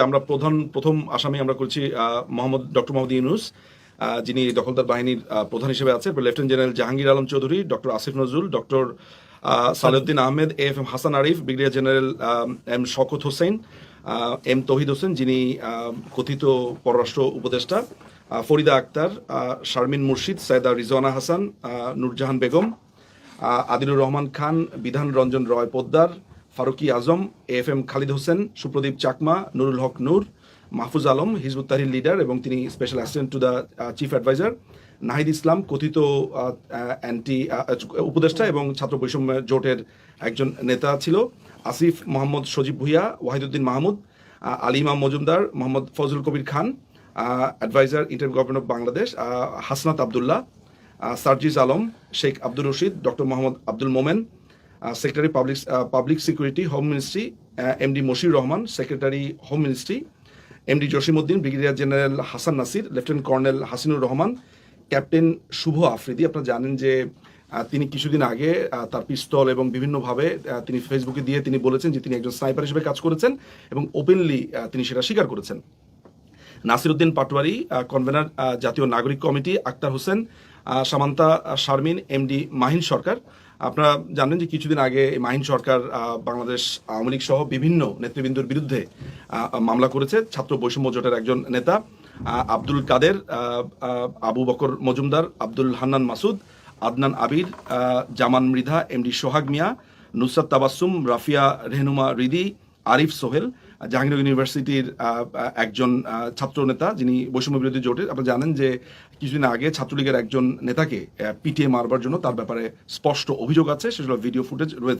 আমরা প্রধান, প্রথম আসামি আমরা করছি মোহাম্মদ, ডক্টর মোহাম্মদ ইউনুস যিনি দখলদার বাহিনীর প্রধান হিসেবে আছে, lieutenant general Jahangir Alam Chowdhury, doctor Asif Nazrul, doctor Salehuddin Ahmed F M Hasan Arif, brigadier general M Sakhawat Hossain M তহিদ হোসেন, যিনি কথিত পররাষ্ট্র উপদেষ্টা ফরিদা আক্তার শারমিন মুর্শিদ Saida Rizwana Hasan Nurjahan Begum Adilur Rahman Khan, Bidhan Ranjan Roy Poddar Faruki Azam F M Khalid Hossain Supradip Chakma Nurul Haque Nur Mahfuz Alam Hizbut Tahrir leader এবং তিনি special assistant to the chief adviser Nahid Islam কথিত anti উপদেষ্টা এবং ছাত্র বৈষম্য জোটের একজন নেতা ছিল আসিফ মোহাম্মদ সজীব Bhuiyan Wahiduddin Mahmud ah, Ali Imam Majumder Mohammad Fazal Kabir Khan adviser inter government of Bangladesh Hasnat Abdullah Sarjis Alam Sheikh Abdur Rashid doctor Mohammad Abdul Momen secretary public public security home ministry MD Moshir Rahman secretary home ministry MD Jasimuddin brigadier general Hasan Nasir lieutenant colonel Hasinur Rahman captain Shuvo Afridi আপনারা জানেন যে তিনি কিছুদিন আগে তার পিস্তল এবং বিভিন্নভাবে তিনি ফেসবুকে দিয়ে তিনি বলেছেন যে, তিনি একজন স্নাইপার হিসেবে কাজ করেছেন এবং ওপেনলি তিনি সেটা স্বীকার করেছেন। Nasiruddin Patwari convener Jatiya Nagorik committee, Akhtar Hossain Samanta Sharmin MD Mahin Sarkar. আপনারা জানেন যে কিছুদিন আগে মাহিন সরকার বাংলাদেশ আওয়ামী লীগ সহ বিভিন্ন নেতৃবৃন্দর বিরুদ্ধে মামলা করেছে। ছাত্র বৈষম্য জোটের একজন নেতা আব্দুল কাদের আবু বকর মজুমদার, আব্দুল হান্নান মাসুদ, আদনান আবির জামান মৃধা এমডি সোহাগ মিয়া, নুসরাত তাবাসুম রাফিয়া রেহনুমা রিদি, আরিফ সোহেল জাহাঙ্গীরনগর ইউনিভার্সিটির একজন ছাত্র নেতা যিনি বৈষম্য বিরোধী জোটের, আপনি জানেন যে কিছুদিন আগে ছাত্রলীগের একজন নেতাকে পিটিএ মারবার জন্য তার ব্যাপারে স্পষ্ট অভিযোগ আছে, সেগুলো ভিডিও ফুটেজ রয়েছে।